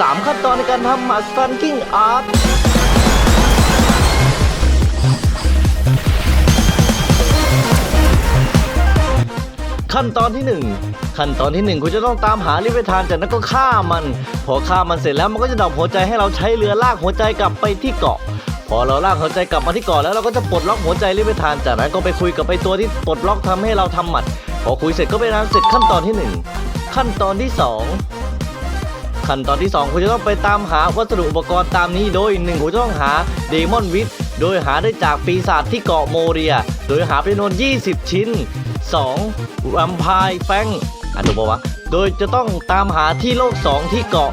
3 ขั้นตอนในการทำหมัดสตันกิ้งอาร์ตขั้นตอนที่ 1 ขั้นตอนที่ 1 คุณจะต้องตามหาลิเวทานจากนั้นก็ฆ่ามัน พอฆ่ามันเสร็จแล้วมันก็จะดรอปหัวใจให้เราใช้เรือลากหัวใจกลับไปที่เกาะ พอเราลากหัวใจกลับมาที่เกาะแล้วเราก็จะปลดล็อกหัวใจลิเวทานจากนั้นก็ไปคุยกับไอตัวที่ปลดล็อกทำให้เราทำหมัด พอคุยเสร็จก็เป็นอันเสร็จขั้นตอนที่ 1 ขั้นตอนที่ 2 ขั้นตอนที่ 2 คุณจะต้องไปตามหาวัสดุอุปกรณ์ตามนี้โดย 1 คุณจะต้องหาเดมอนวิทโดยหาได้จากปีศาจที่เกาะโมเรีย โดยหาไปจำนวน 20 ชิ้น 2. แวมพายแฟงอ่านถูกปะวะ โดยจะต้องตามหาที่โลก 2 ที่เกาะ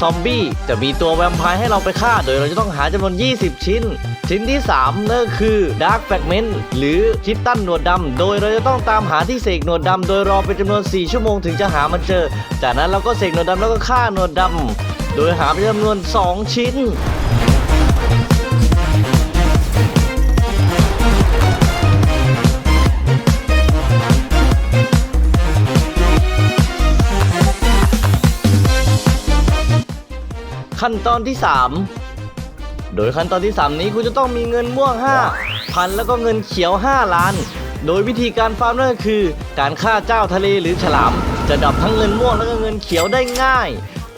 ซอมบี้จะมีตัวแวมไพร์ให้เราไปฆ่า โดยเราจะต้องหาจำนวน 20 ชิ้น ชิ้นที่ 3นั่นคือดาร์ f แฟกเมนต์หรือคิตตันหนวดดำโดยเราจะต้องตามหาที่เสกหนวดดำโดยรอเป็นจำนวน 4 ชั่วโมงถึงจะหามันเจอ จากนั้นเราก็เสกหนวดดำแล้วก็ฆ่าหนวดดำโดยหาเป็นจำนวน 2 ชิ้น ขั้นตอนที่ 3 โดยขั้นตอนที่ 3 นี้คุณจะต้องมีเงินม่วง 5 พันแล้วก็เงินเขียว 5 ล้าน โดยวิธีการฟาร์มนั่นก็คือ การฆ่าเจ้าทะเลหรือฉลาม จะดับทั้งเงินม่วงแล้วก็เงินเขียวได้ง่าย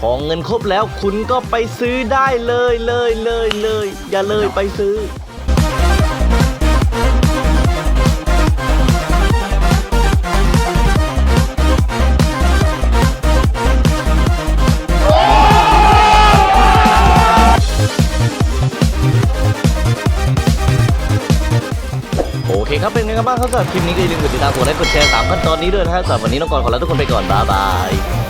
พอเงินครบแล้วคุณก็ไปซื้อได้เลยเลยเลยเลย อย่าเลยไปซื้อโอ เคครับเป็นไงกันบ้างครับสำหรับคลิปนี้ก็อย่าลืมกดติดตามกดไลค์กดแชร์สามขั้นตอนนี้ด้วยนะฮะสำหรับวันนี้น้องกรขอลาทุกคนไปก่อนบ๊ายบาย